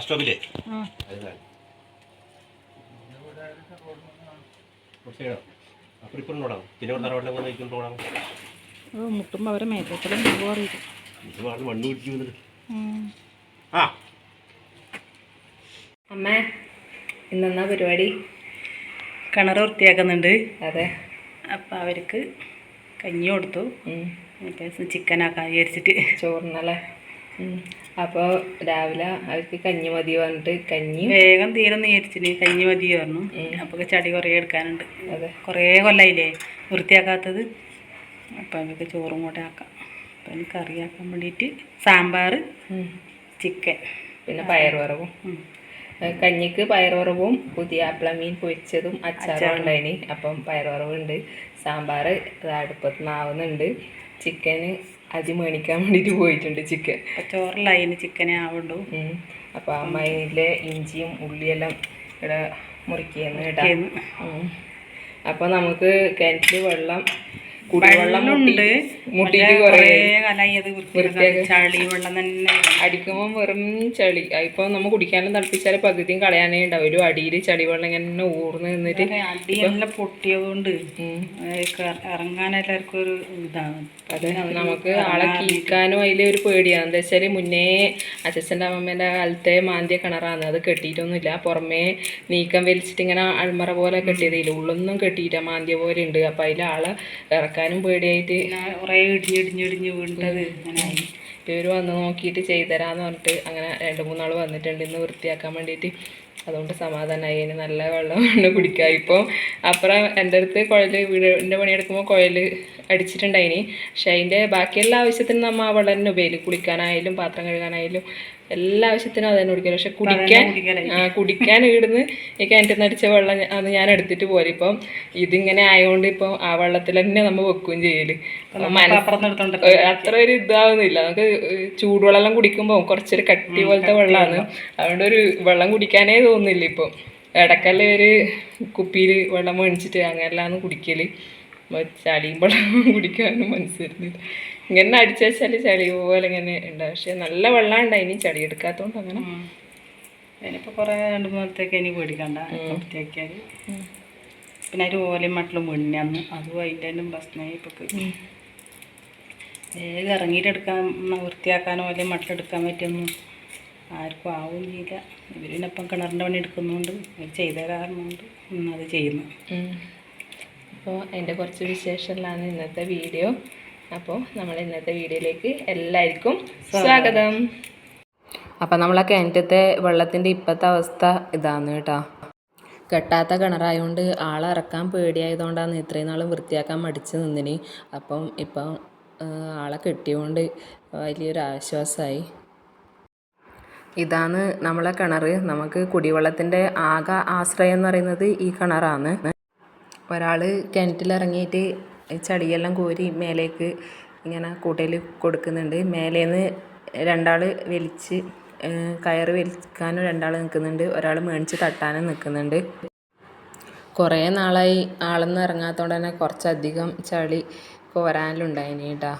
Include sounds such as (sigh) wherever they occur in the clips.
Bus സ്റ്റോപ്പില്ലേ ആ അപ്പോൾ ഇപ്പോൾ റോഡാണ്. പിന്നെ ഇവിടെ തറവാട്ടിലെ പോലെ നയിക്കുന്ന റോഡാണ്. ഓ മുട്ടുമ്പോൾ അവരെ മേത്തോട്ടലും പോകാറില്ല ഇത് വളരെ മണ്ണ് പിടിച്ചു വന്നിട്ട്. ആ. അമ്മ ഇന്നാ പരിപാടി? കിണർ വൃത്തിയാക്കുന്നുണ്ട്. അതെ. അപ്പം അവർക്ക് കഞ്ഞി കൊടുത്തു. ചിക്കനാക്കാൻ വിചാരിച്ചിട്ട്. ചോറിനല്ലേ? അപ്പോൾ രാവിലെ അവർക്ക് കഞ്ഞി മതി പറഞ്ഞിട്ട് കഞ്ഞി. വേഗം തീരം വിചാരിച്ചിന് കഞ്ഞി മതി പറഞ്ഞു. അപ്പൊ ചടി കുറേ എടുക്കാനുണ്ട്. അതെ. കുറേ കൊല്ലായില്ലേ വൃത്തിയാക്കാത്തത്. അപ്പൊ അവർക്ക് ചോറും കൂടെ ആക്കാം. അപ്പൊ എനിക്ക് കറിയാക്കാൻ വേണ്ടിയിട്ട് സാമ്പാർ ചിക്കൻ. പിന്നെ പയറുവറവും കഞ്ഞിക്ക് പയറുവറവും പുതിയ അപ്ലമീൻ പൊരിച്ചതും അച്ചാറും ഉണ്ടായിന്. അപ്പം പയറുവറവുണ്ട് സാമ്പാർ അടുപ്പത്ത് നാവുന്നുണ്ട്. ചിക്കന് അരി മേണിക്കാൻ വേണ്ടിയിട്ട് പോയിട്ടുണ്ട് ചിക്കൻ. ചോറിലായി ചിക്കനെ ആവുള്ളൂ. അപ്പൊ അപ്പോൾ അമ്മയിലെ ഇഞ്ചിയും ഉള്ളിയെല്ലാം ഇവിടെ മുറിക്കുന്നു കേട്ടോ. അപ്പൊ അപ്പോൾ നമുക്ക് കിണറ്റിൽ വെള്ളം വെള്ളമുണ്ട് മുട്ടി- മുട്ടിയിട്ട് കുറേ കാലായി അത് വൃത്തിയാക്കാൻ ചളി വെള്ളം തന്നെ. അടിക്കുമ്പോൾ വെറും ചളി. ഇപ്പൊ നമ്മൾ കുടിക്കാനും തിളപ്പിച്ചാൽ പകുതിയും കളയാനേ ഉണ്ടാവും. ഒരു അടിയിൽ ചളി വെള്ളം ഇങ്ങനെ ഊർന്ന് നിന്നിട്ട് അടിയെല്ലാം പൊട്ടിയതുകൊണ്ട് ഉം. ഇറങ്ങാൻ എല്ലാവർക്കും ഒരു ഇതാണ്. അതെ നമുക്ക് ആളെ കീക്കാനും അതിലെ ഒരു പേടിയാണ്. എന്താ വെച്ചാൽ മുന്നേ അച്ഛന്റെ അമ്മമ്മേന്റെ കാലത്തെ മാന്തിയ കിണറാണ് അത് കെട്ടിയിട്ടൊന്നുമില്ല. പുറമേ നീക്കം വലിച്ചിട്ട് ഇങ്ങനെ അൾമറ പോലെ കെട്ടിയതില്ല ഉള്ളൊന്നും കെട്ടിയിട്ട മാന്തിയ പോലെ ഉണ്ട്. അപ്പം അതിൽ ആളെ ഇറക്കാനും പേടിയായിട്ട് ഞാൻ കുറേ ഇടിഞ്ഞിടിഞ്ഞിടിഞ്ഞ് വീണ്ടത്. അങ്ങനെ ആയി ഇവർ വന്ന് നോക്കിയിട്ട് ചെയ്തരാന്ന് പറഞ്ഞിട്ട് അങ്ങനെ രണ്ട് മൂന്നാൾ വന്നിട്ടുണ്ട് ഇന്ന് വൃത്തിയാക്കാൻ വേണ്ടിയിട്ട്. അതുകൊണ്ട് സമാധാനമായി ഇനി നല്ല വെള്ളം കുടിക്കുക (laughs) കുടിക്കാം. ഇപ്പോൾ അപ്പുറം എന്റെ അടുത്ത് കുഴൽ വീടിന്റെ പണിയെടുക്കുമ്പോൾ കുഴൽ അടിച്ചിട്ടുണ്ടായിനി. പക്ഷേ അതിന്റെ ബാക്കിയെല്ലാ ആവശ്യത്തിനും നമ്മൾ ആ വെള്ളം തന്നെ ഉപയോഗിക്കും. കുളിക്കാനായാലും പാത്രം കഴുകാനായാലും എല്ലാ ആവശ്യത്തിനും അത് തന്നെ കുടിക്കണം. പക്ഷെ കുടിക്കാൻ കുടിക്കാൻ ഇവിടുന്ന് ഈ കിണറ്റിൽ നിന്ന് അടിച്ച വെള്ളം അത് ഞാൻ എടുത്തിട്ട് പോലെ ഇപ്പം ഇതിങ്ങനെ ആയതുകൊണ്ട് ഇപ്പം ആ വെള്ളത്തിൽ തന്നെ നമ്മൾ വെക്കുകയും ചെയ്യൽ അത്ര ഒരു ഇതാവുന്നില്ല. നമുക്ക് ചൂടുവെള്ളം കുടിക്കുമ്പോൾ കുറച്ചൊരു കട്ടി പോലത്തെ വെള്ളമാണ് അതുകൊണ്ട് ഒരു വെള്ളം കുടിക്കാനേ തോന്നുന്നില്ല ഇപ്പം. ഇടക്കല്ലേ ഒരു കുപ്പിയിൽ വെള്ളം മേടിച്ചിട്ട് അങ്ങനെല്ലാം കുടിക്കൽ. മ- ചളിയും വെള്ളം (laughs) കുടിക്കാനും മനസ്സിരുന്നില്ല. ഇങ്ങനെ അടിച്ചു വെച്ചാൽ ചളി പോലെ ഇങ്ങനെ ഉണ്ടാവും. പക്ഷെ നല്ല വെള്ളം ഉണ്ടായിനി ചളി എടുക്കാത്തതുകൊണ്ട് അങ്ങനെ. അതിനിപ്പോൾ കുറേ രണ്ട് മൂന്നത്തേക്ക് ഇനി പേടിക്കണ്ട. വൃത്തിയാക്കിയാൽ പിന്നെ അതിന് ഓലയും മട്ടിലും മുന്നന്ന് അതും അതിന്റെ തന്നെ പ്രശ്നമായി ഇപ്പൊ വേഗം ഇറങ്ങിയിട്ടെടുക്കാൻ വൃത്തിയാക്കാനോ ഓലയും മട്ടിലെടുക്കാൻ പറ്റിയൊന്നും ആർക്കും ആവും ചെയ്യില്ല ഇവരിനൊപ്പം കിണറിന്റെ പണി എടുക്കുന്നതുകൊണ്ട് ചെയ്തു കാരണമുണ്ട് അത് ചെയ്യുന്നു അപ്പോൾ എന്റെ കുറച്ച് വിശേഷങ്ങളാണ് ഇന്നത്തെ വീഡിയോ. അപ്പോൾ നമ്മൾ ഇന്നത്തെ വീഡിയോയിലേക്ക് എല്ലാവർക്കും സ്വാഗതം. അപ്പം നമ്മളെ കിണറ്റത്തെ വെള്ളത്തിന്റെ ഇപ്പോഴത്തെ അവസ്ഥ ഇതാണ് കേട്ടോ. കെട്ടാത്ത കിണറായതുകൊണ്ട് ആളിറക്കാൻ പേടിയായതുകൊണ്ടാണ് ഇത്രയും നാളും വൃത്തിയാക്കാൻ മടിച്ച് നിന്നിനി. അപ്പം ഇപ്പം ആളെ കെട്ടിയോണ്ട് വലിയൊരു ആശ്വാസമായി. ഇതാണ് നമ്മളെ കിണർ നമുക്ക് കുടിവെള്ളത്തിന്റെ ആകെ ആശ്രയം എന്ന് പറയുന്നത് ഈ കിണറാണ്. ഒരാൾ കിണറ്റിലിറങ്ങിയിട്ട് ചളിയെല്ലാം കോരി മേലേക്ക് ഇങ്ങനെ കൂട്ടയിൽ കൊടുക്കുന്നുണ്ട്. മേലേന്ന് രണ്ടാൾ വലിച്ച് കയറ് വലിക്കാനും രണ്ടാൾ നിൽക്കുന്നുണ്ട്. ഒരാൾ മേണിച്ച് തട്ടാനും നിൽക്കുന്നുണ്ട്. കുറേ നാളായി ആളൊന്നും ഇറങ്ങാത്തതുകൊണ്ട് തന്നെ കുറച്ചധികം ചളി കോരാനുണ്ടായിനി കേട്ടോ.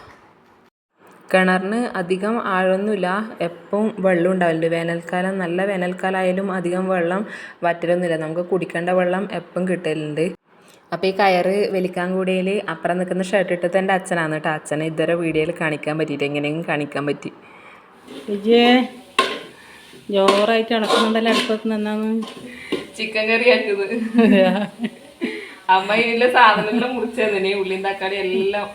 കിണറിന് അധികം ആഴമൊന്നുമില്ല. എപ്പം വെള്ളം ഉണ്ടാവില്ല വേനൽക്കാലം നല്ല വേനൽക്കാലമായാലും അധികം വെള്ളം വറ്റലൊന്നുമില്ല. നമുക്ക് കുടിക്കേണ്ട വെള്ളം എപ്പം കിട്ടലുണ്ട്? അപ്പോൾ ഈ കയറ് വലിക്കാൻ കൂടിയതിൽ അപ്പുറം നിൽക്കുന്ന ഷർട്ട് ഇട്ടത് എന്റെ അച്ഛനാണ് കേട്ടോ. അച്ഛനെ ഇതുവരെ വീഡിയോയിൽ കാണിക്കാൻ പറ്റിയിട്ട് എങ്ങനെയെങ്കിലും കാണിക്കാൻ പറ്റി. വിജയേ ജോറായിട്ട് ഇളക്കുന്നുണ്ടല്ലോ അടുപ്പത്ത് നിന്നാന്ന്. ചിക്കൻ കറി ആക്കുന്നത്. അമ്മ ഇതിലെ സാധനങ്ങളും മുറിച്ച് തന്നെ ഉള്ളിയും തക്കാളി എല്ലാം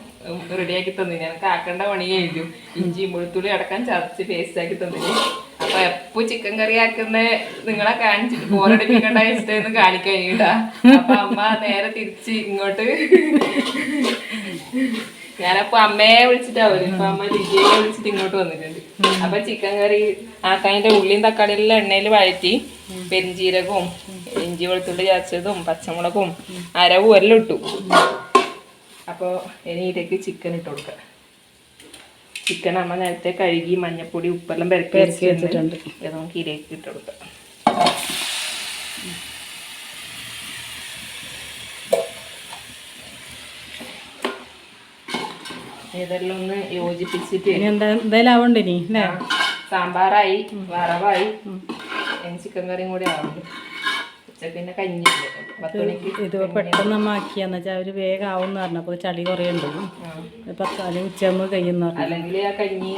റെഡിയാക്കി തന്നിന്. എനിക്ക് ആക്കേണ്ട പണി കഴിഞ്ഞു ഇഞ്ചിയും വെളുത്തുള്ളി അടക്കം ചതച്ച് പേസ്റ്റ് ആക്കി തന്നിന്. എപ്പോ ചിക്കൻ കറി ആക്കുന്ന നിങ്ങളെ കാണിച്ചിട്ട് ബോറടിപ്പിക്കണ്ട ഇഷ്ടമെന്ന് കാണിക്കാൻ കേട്ടാ അപ്പൊ അമ്മ നേരെ തിരിച്ച് ഇങ്ങോട്ട്. ഞാനപ്പോ അമ്മയെ വിളിച്ചിട്ടാ വരും ഇപ്പൊ അമ്മ ലിജിയെ വിളിച്ചിട്ട് ഇങ്ങോട്ട് വന്നിട്ടുണ്ട്. അപ്പൊ ചിക്കൻ കറി ആക്കാനിന്റെ ഉള്ളിയും തക്കാളി എല്ലാം എണ്ണയിൽ വഴറ്റി പെരിഞ്ചീരകവും ഇഞ്ചി വെളുത്തുള്ളി ചതച്ചതും പച്ചമുളകും അരവും എല്ലാം ഇട്ടു. അപ്പോൾ ഇനി ഇതിലേക്ക് ചിക്കൻ ഇട്ട് കൊടുക്കാം. ചിക്കൻ അമ്മ നേരത്തെ കഴുകി മഞ്ഞപ്പൊടി ഉപ്പെല്ലാം പെരക്കി വെച്ചിട്ടുണ്ട്. ഇത് നമുക്ക് ഇരയ്ക്ക് ഇട്ട് കൊടുക്കാം. ഇതെല്ലാം ഒന്ന് യോജിപ്പിച്ചിട്ട് എന്തായാലും ആവണ്ട ഇനി അല്ലേ സാമ്പാറായി വറവായി ചിക്കൻ കറിയും കൂടി ആവുന്നു ഉച്ചയ്ക്ക് പിന്നെ മണിക്ക് ഇത് പെട്ടെന്ന് നമ്മ ആക്കിയാന്ന് വെച്ചാൽ അവർ വേഗം ആവും എന്ന് പറഞ്ഞപ്പോൾ ചളി കുറേ ഉണ്ടല്ലോ പത്ത് അല്ലെങ്കിൽ കഴിയുന്ന പറഞ്ഞു. അല്ലെങ്കിൽ ആ കഞ്ഞി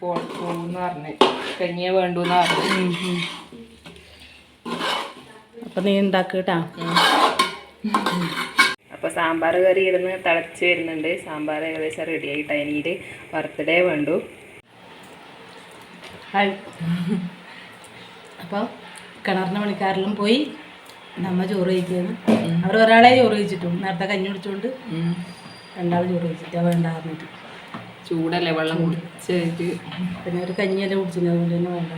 പോകുന്ന പറഞ്ഞ്. കഞ്ഞിയെ വേണ്ടൂന്ന് പറഞ്ഞു. അപ്പം നീ ഉണ്ടാക്കിട്ടാ അപ്പൊ അപ്പോൾ സാമ്പാർ കറി ഇടുന്ന് തിളച്ച് വരുന്നുണ്ട്. സാമ്പാർ ഏകദേശം റെഡി ആയിട്ട്. അതിൽ ബർത്ത്ഡേ വേണ്ടു. ഹായ് അപ്പോൾ കിണറിന്റെ പണിക്കാരെല്ലാം പോയി. നമ്മ ചോറ് കഴിക്കുന്നു അവർ ഒരാളെ ചോറ് കഴിച്ചിട്ടും നേരത്തെ കഞ്ഞി കുടിച്ചോണ്ട് രണ്ടാൾ ചോറ് കഴിച്ചിട്ടാ വേണ്ട പറഞ്ഞിട്ട്. ചൂടല്ലേ വെള്ളം കുടിച്ചിട്ട്. പിന്നെ ഒരു കഞ്ഞിയെല്ലാം കുടിച്ചിട്ട് അതുകൊണ്ട് തന്നെ വേണ്ട.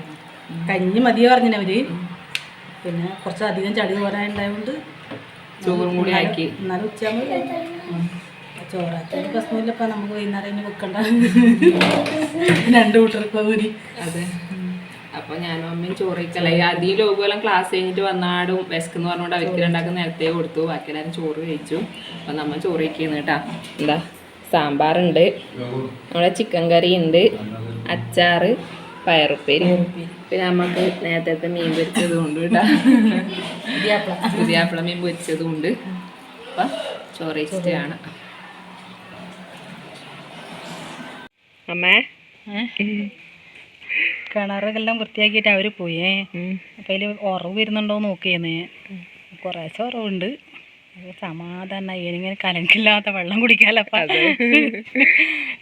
കഞ്ഞി മതിയെ പറഞ്ഞവര് പിന്നെ കുറച്ചധികം ചളി പോരാനുണ്ടായതുകൊണ്ട് ചോറും കൂടി ആക്കി. എന്നാലും ഉച്ചയാകുമ്പോൾ ചോറാക്കി. പ്രശ്നമില്ല ഇപ്പം നമുക്ക് വൈകുന്നേരം വെക്കണ്ട. രണ്ട് കൂട്ടർക്കൂടി അതെ. അപ്പോൾ ഞാനും അമ്മയും ചോറിക്കലായി അതി ലോകമെല്ലാം ക്ലാസ് കഴിഞ്ഞിട്ട് വന്നാടും. വിശക്കെന്ന് പറഞ്ഞുകൊണ്ട് അവർക്ക് രണ്ടാക്കും നേരത്തെ കൊടുത്തു. ബാക്കി എല്ലാവരും ചോറ് കഴിച്ചു. അപ്പം നമ്മൾ ചോറ് കഴിക്കുന്നു കേട്ടാ എന്താ? സാമ്പാറുണ്ട്. നമ്മുടെ ചിക്കൻ കറി ഉണ്ട്. അച്ചാറ് പയറുപ്പേരി. പിന്നെ നമുക്ക് നേരത്തെ മീൻ പൊരിച്ചതും ഉണ്ട് കേട്ടാ പുതിയാപ്പിള മീൻ പൊരിച്ചതും ഉണ്ട് അപ്പം ചോറ് കാണാം അമ്മേ കിണറെല്ലാം വൃത്തിയാക്കിയിട്ട് അവർ പോയേ. അപ്പം അതിൽ ഉറവ് വരുന്നുണ്ടോ നോക്കിയെന്ന് കുറേശ്ശെ ഉറവുണ്ട് സമാധാനായി. ഇങ്ങനെ കലങ്കില്ലാത്ത വെള്ളം കുടിക്കാലപ്പ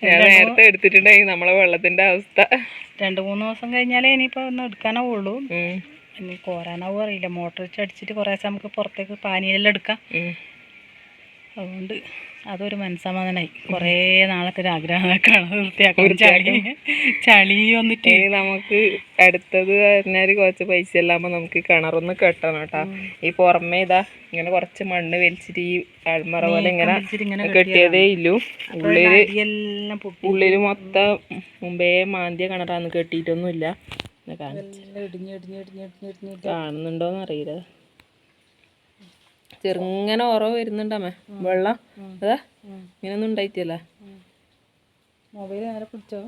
ഞാൻ നേരത്തെ എടുത്തിട്ടുണ്ടായി നമ്മളെ വെള്ളത്തിന്റെ അവസ്ഥ. രണ്ടു മൂന്ന് ദിവസം കഴിഞ്ഞാലേ ഇനിയിപ്പോ ഒന്ന് എടുക്കാനാവുള്ളൂ. ഇനി കോരാനാവും അറിയില്ല. മോട്ടർ വെച്ച് അടിച്ചിട്ട് കുറേശ്ശെ നമുക്ക് പുറത്തേക്ക് പാനീയെല്ലാം എടുക്കാം. അതുകൊണ്ട് അതൊരു മനസ്സമാധാനമായി കുറേ നാളത്തെ ഒരു ആഗ്രഹം കിണർ വൃത്തിയാക്കണം. ചളി ചളി വന്നിട്ട്. നമുക്ക് അടുത്തത് പറഞ്ഞാൽ കുറച്ച് പൈസ ഇല്ലാകുമ്പോൾ നമുക്ക് കിണറൊന്ന് കെട്ടണം കേട്ടാ. ഈ പുറമേ ഇതാ ഇങ്ങനെ കുറച്ച് മണ്ണ് വലിച്ചിട്ട് ഈ അൾമറ പോലെ ഇങ്ങനെ കെട്ടിയതേ ഇല്ലു. ഉള്ളിൽ ഉള്ളിൽ മൊത്തം മുമ്പേ മാന്തിയ കിണറാന്ന് കെട്ടിയിട്ടൊന്നുമില്ല. കാണുന്നുണ്ടോന്ന് കാണിച്ച് ചെറുങ്ങനെ ഓറോ വരുന്നുണ്ടമ്മേ. വെള്ളം. അതാ. ഇങ്ങനൊന്നും ഉണ്ടായിട്ടില്ല. മൊബൈൽ നേരെ പിടിച്ചോ?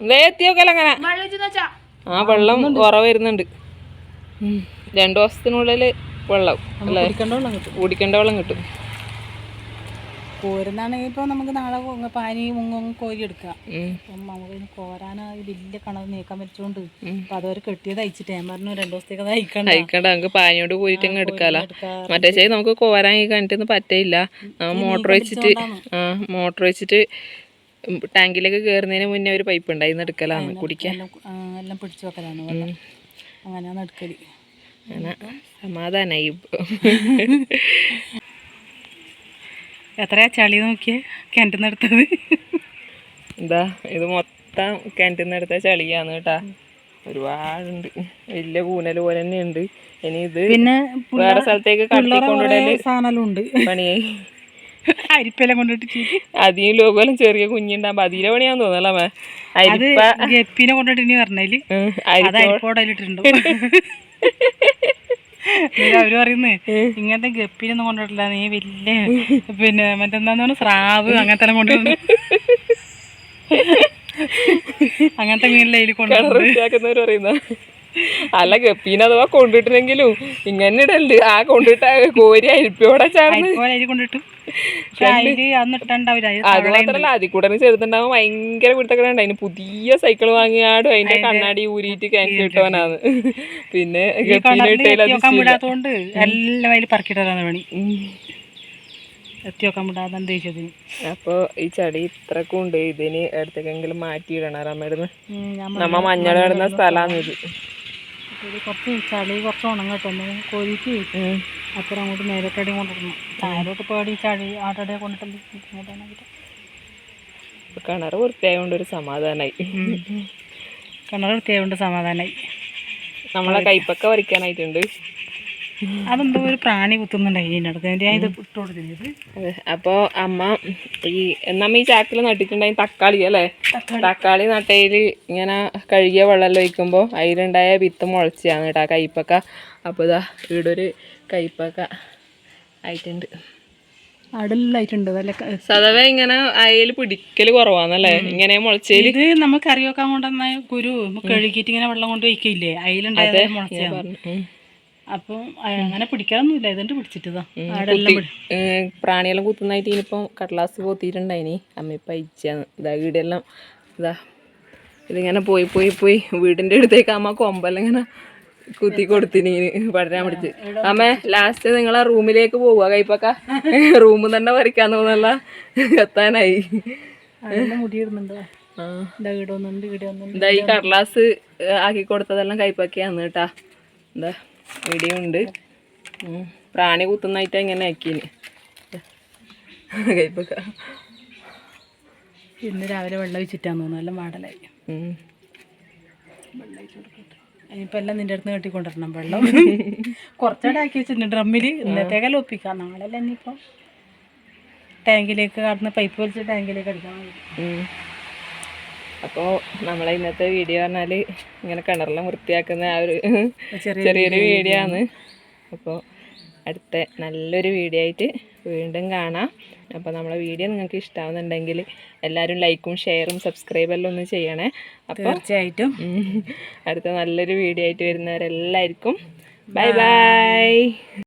വേത്തിയൊക്കെ അങ്ങനെ. ആ വെള്ളം ഉറവ് വരുന്നുണ്ട്. രണ്ടു ദിവസത്തിനുള്ളിൽ വെള്ളം. അല്ലേ കുടിക്കേണ്ട വെള്ളം കിട്ടും. കോരുന്നാണെങ്കിൽ ഇപ്പോൾ നമുക്ക് നാളെ പാനി മുങ്ങും കോരി എടുക്കാം. അപ്പം നമുക്ക് കോരാനാ വലിയ കണക്ക് നീക്കാൻ പറ്റുകൊണ്ട് അപ്പൊ അതവർ കെട്ടിയത് അയച്ചിട്ട് ഞാൻ പറഞ്ഞു രണ്ടു ദിവസത്തേക്ക് അയക്കണ്ട. നമുക്ക് പാനിയോട് കോരിട്ടങ്ങ് അങ്ങ് എടുക്കാല. മറ്റേ ശരി നമുക്ക് കോരാൻ ഈ കണ്ടിട്ടൊന്നും പറ്റയില്ല. മോട്ടർ വെച്ചിട്ട് ആ മോട്ടർ വെച്ചിട്ട് ടാങ്കിലേക്ക് കയറുന്നതിന് മുന്നേ ഒരു പൈപ്പ് ഉണ്ടായിരുന്നു. എടുക്കലാണ് കുടിക്കാൻ. എല്ലാം പിടിച്ചു വെക്കലാണ് അങ്ങനെയാണ് എടുക്കൽ. അങ്ങനെ സമാധാനായി ഇപ്പൊ. (laughs) എത്രയാ ചളി നോക്കിയേ? കിണറ്റിൽ നിന്ന് എടുത്തത്? എന്താ ഇത് മൊത്തം കിണറ്റിൽ നിന്ന് എടുത്ത ചളിയാണ് കേട്ടാ. ഒരുപാടുണ്ട്. വലിയ കൂനൽ പോലെ തന്നെ ഉണ്ട്. ഇനി ഇത് പിന്നെ വേറെ സ്ഥലത്തേക്ക് കടത്തിക്കൊണ്ടിടൽ സാധനം ഉണ്ട്. പണിയായി. അരിപ്പെല്ലാം കൊണ്ടിട്ട് അതിന് ലോകമെല്ലാം ചെറിയ കുഞ്ഞുണ്ടാകുമ്പോ അതിലെ പണിയാന്ന് തോന്നലേ അരിപ്പ ഗപ്പിനെ കൊണ്ടിട്ട് ഇനി പറഞ്ഞാൽ. ഉം, അത് അരിപ്പ അരിപ്പോടയിലിട്ടുണ്ട് (laughs) അവർ പറയുന്നേ ഇങ്ങനത്തെ ഗപ്പിനൊന്നും കൊണ്ടിട്ടില്ല നീ വലിയ പിന്നെ മറ്റെന്താന്ന് സ്രാവ് അങ്ങനത്തെ കൊണ്ടുവന്നു. അങ്ങനത്തെ മീനെല്ലാം അതിൽ കൊണ്ടുവന്നു അല്ല ഗപ്പീനെ അഥവാ കൊണ്ടിട്ടില്ലെങ്കിലും ഇങ്ങനെ ഇടണ്ട് ആ കൊണ്ടിട്ട് കോരി അരിപ്പിയോടെ ചേർന്ന് കൊണ്ടിട്ടു. അത് മാത്രല്ല അതിൽ കൂടെ ചെറുതുണ്ടാവും. ഭയങ്കര കുരുത്തക്കട അതിന് പുതിയ സൈക്കിൾ വാങ്ങിയാടും അതിന്റെ കണ്ണാടി ഊരിയിട്ട് ക്യാൻസൽ ഇട്ടവനാണ്. പിന്നെ വിടാത്തോണ്ട് എല്ലാം അതിൽ പറക്കിട്ടതാണ് പണി. എത്തിവെക്കാൻ വിടാതെ ദേഷ്യത്തിന് അപ്പൊ ഈ ചളി ഇത്രക്കും ഉണ്ട്. ഇതിന് എടുത്തേക്കെങ്കിലും മാറ്റിയിടണം. അമ്മയിടുന്ന് ഉം, നമ്മ മഞ്ഞൾ ഇടുന്ന സ്ഥലമാണിത് കുറച്ച് ചളി കുറച്ച് ഉണങ്ങട്ടെ. ഒന്ന് കോരിക്ക്. അപ്പുറം അങ്ങോട്ട് മേലോട്ടടി കൊണ്ടിടണം താഴോട്ട് പേടി ചളി ആട്ടടെ കൊണ്ടിട്ടുണ്ട്. കിണർ വൃത്തിയായതുകൊണ്ട് ഒരു സമാധാനായി. കിണർ വൃത്തിയായതുകൊണ്ട് സമാധാനമായി നമ്മളെ കൈപ്പൊക്കെ വരയ്ക്കാനായിട്ടുണ്ട് അതെന്തോ ഒരു പ്രാണി കുത്തുന്നുണ്ടായി ഇത് ഇട്ട് അപ്പോൾ അമ്മ ഈ നമ്മ ഈ ചാക്കിൽ നട്ടിട്ടുണ്ടായി തക്കാളി അല്ലേ? തക്കാളി. നട്ടയിൽ ഇങ്ങനെ കഴുകിയ വെള്ളം ഒഴിക്കുമ്പോൾ അതിലുണ്ടായ വിത്ത് മുളച്ചാണ് കേട്ടോ കയ്പക്ക അപ്പോൾ ഇതാ ഇവിടെ ഒരു കയ്പ്പൊക്കെ ആയിട്ടുണ്ട്. അടലായിട്ടുണ്ട് നല്ല സദവ ഇങ്ങനെ അയൽ പിടിക്കൽ കുറവാന്നല്ലേ? ഇങ്ങനെ മുളച്ചേൽ ഇത് നമുക്ക് കറി വെക്കാൻ കൊണ്ടുവന്ന കുരു നമുക്ക് കഴുകിയിട്ട് ഇങ്ങനെ വെള്ളം കൊണ്ട് വയ്ക്കില്ലേ? അയലുണ്ടായത് മുളച്ച അപ്പം അങ്ങനെ പിടിക്കാറൊന്നുമില്ല ഇതുകൊണ്ട് പിടിച്ചിട്ടതാ. പ്രാണിയെല്ലാം കുത്തുന്നതായിട്ട് ഇനിയിപ്പം കടലാസ് പോത്തിയിട്ടുണ്ടായിനി. അമ്മ ഇപ്പം അയച്ചാന്ന് ഇതാ വീടെല്ലാം ഇതാ. ഇതിങ്ങനെ പോയി പോയി പോയി വീടിന്റെ അടുത്തേക്ക് അമ്മ കൊമ്പെല്ലാം ഇങ്ങനെ കുത്തി കൊടുത്തിന് പഠനം പിടിച്ച്. അമ്മേ ലാസ്റ്റ് നിങ്ങളെ റൂമിലേക്ക് പോവുക കൈപ്പൊക്ക. റൂമിൽ തന്നെ വരയ്ക്കാൻ തോന്നല്ല എത്താനായി. ഇതാ ഈ കടലാസ് ആക്കി കൊടുത്തതെല്ലാം കൈപ്പൊക്കെയാന്ന് കേട്ടാ. എന്താ ഇടിയുണ്ട്. പ്രാണി കുത്തുന്നായിട്ട് ഇങ്ങനെ ആക്കീന്. കൈപ്പക്ക. ഇന്ന് രാവിലെ വെള്ളം ഒഴിച്ചിട്ടാന്ന് തോന്നുന്നു എല്ലാം മാടലായി ഉം. ഇനിയിപ്പോൾ എല്ലാം നിന്റെ അടുത്ത് കെട്ടിക്കൊണ്ടിരണം വെള്ളം. (laughs) കുറച്ചുകൂടെ ആക്കി വെച്ചിട്ടുണ്ട് ഡ്രമ്മിൽ ഇന്നത്തേക്കെല്ലാം ഒപ്പിക്കാം? നാളെ അല്ല ഇനിയിപ്പോൾ ടാങ്കിലേക്ക് കടന്ന് പൈപ്പ് വലിച്ച് ടാങ്കിലേക്ക് അടിക്കാൻ. അപ്പോൾ നമ്മളെ ഇന്നത്തെ വീഡിയോ പറഞ്ഞാൽ ഇങ്ങനെ കിണറെല്ലാം വൃത്തിയാക്കുന്ന ആ ഒരു ചെറിയ ചെറിയൊരു വീഡിയോ ആണ്. അപ്പോൾ അടുത്ത നല്ലൊരു വീഡിയോ ആയിട്ട് വീണ്ടും കാണാം. അപ്പോൾ നമ്മളെ വീഡിയോ നിങ്ങൾക്ക് ഇഷ്ടമാവുന്നുണ്ടെങ്കിൽ എല്ലാവരും ലൈക്കും ഷെയറും സബ്സ്ക്രൈബെല്ലാം ഒന്ന് ചെയ്യണേ. അപ്പോൾ തീർച്ചയായിട്ടും. അടുത്ത നല്ലൊരു വീഡിയോ ആയിട്ട് വരുന്നവരെല്ലാവർക്കും ബൈ ബൈ.